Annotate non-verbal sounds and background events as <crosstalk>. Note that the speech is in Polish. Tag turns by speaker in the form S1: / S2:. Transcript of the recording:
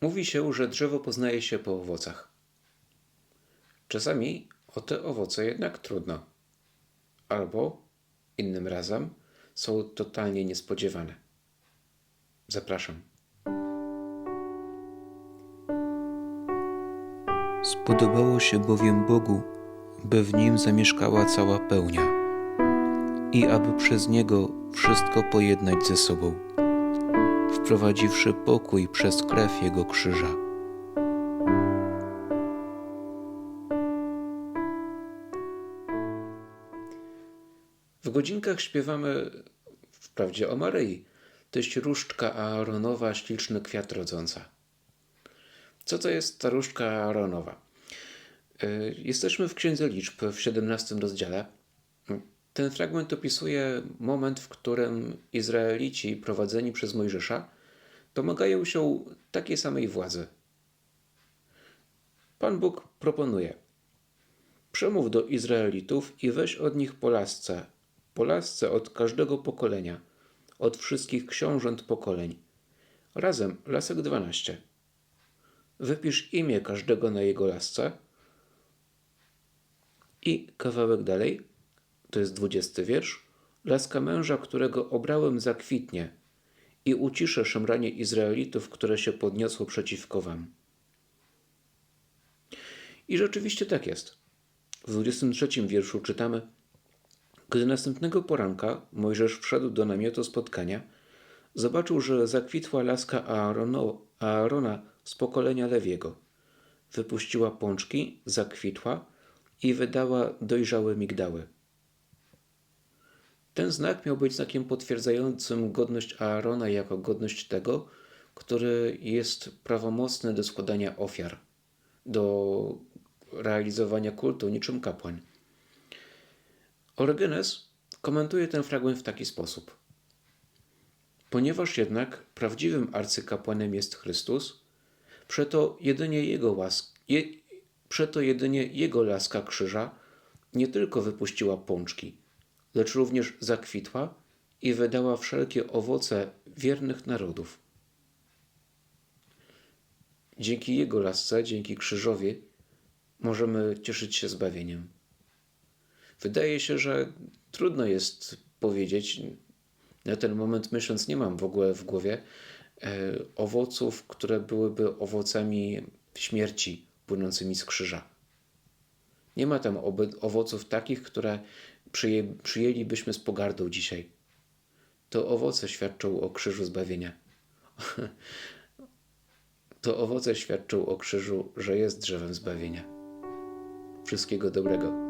S1: Mówi się, że drzewo poznaje się po owocach. Czasami o te owoce jednak trudno. Albo innym razem są totalnie niespodziewane. Zapraszam.
S2: Spodobało się bowiem Bogu, by w nim zamieszkała cała pełnia i aby przez niego wszystko pojednać ze sobą, wprowadziwszy pokój przez krew jego krzyża.
S1: W godzinkach śpiewamy wprawdzie o Maryi, tość różdżka Aaronowa, śliczny kwiat rodząca. Co to jest ta różdżka Aaronowa? Y, Jesteśmy w Księdze Liczb w 17 rozdziale. Ten fragment opisuje moment, w którym Izraelici prowadzeni przez Mojżesza domagają się takiej samej władzy. Pan Bóg proponuje: Przemów do Izraelitów i weź od nich po lasce, po lasce od każdego pokolenia, od wszystkich książąt pokoleń. Razem lasek 12. Wypisz imię każdego na jego lasce. I kawałek dalej, to jest 20 wiersz. Laska męża, którego obrałem, zakwitnie i uciszę szemranie Izraelitów, które się podniosło przeciwko wam. I rzeczywiście tak jest. W 23 wierszu czytamy: Gdy następnego poranka Mojżesz wszedł do namiotu spotkania, zobaczył, że zakwitła laska Aarono, Aarona z pokolenia Lewiego. Wypuściła pączki, zakwitła i wydała dojrzałe migdały. Ten znak miał być znakiem potwierdzającym godność Aarona jako godność tego, który jest prawomocny do składania ofiar, do realizowania kultu niczym kapłan. Orygenes komentuje ten fragment w taki sposób. Ponieważ jednak prawdziwym arcykapłanem jest Chrystus, przeto jedynie Jego, je, przeto jedynie Jego laska krzyża nie tylko wypuściła pączki, lecz również zakwitła i wydała wszelkie owoce wiernych narodów. Dzięki Jego lasce, dzięki krzyżowi, możemy cieszyć się zbawieniem. Wydaje się, że trudno jest powiedzieć, na ten moment myśląc, nie mam w ogóle w głowie e, owoców, które byłyby owocami śmierci płynącymi z krzyża. Nie ma tam owoców takich, które przyję, przyjęlibyśmy z pogardą dzisiaj. To owoce świadczą o krzyżu zbawienia. <laughs> to owoce świadczą o krzyżu, że jest drzewem zbawienia. Wszystkiego dobrego.